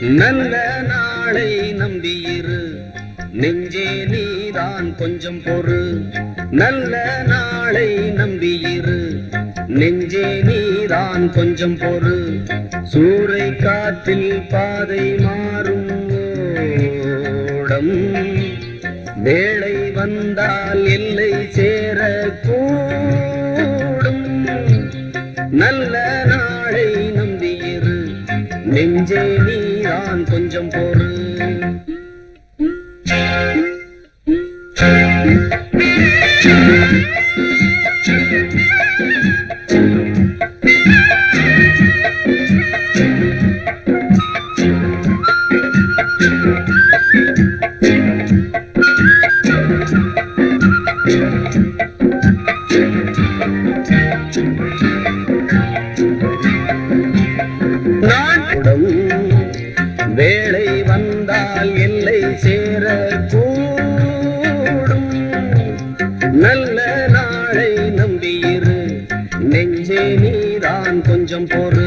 நல்ல நாளை நம்பியிரு. நெஞ்சே நீதான் கொஞ்சம் பொறு. நல்ல நாளை நெஞ்சே நீதான் கொஞ்சம் பொறு. சூறை காற்றில் பாதை மாறும் ஓடம். வேளை வந்தால் எல்லை சேர கூடும். நல்ல நாளை நம்பியிரு. நெஞ்சே நீதான் கொஞ்சம் பொறு. Thank you. நாட்டுடன் வேலை வந்தால் எல்லை சேர கூடும் நல்ல நாளை நம்பியிரு. நெஞ்சே நீதான் கொஞ்சம் பொறு.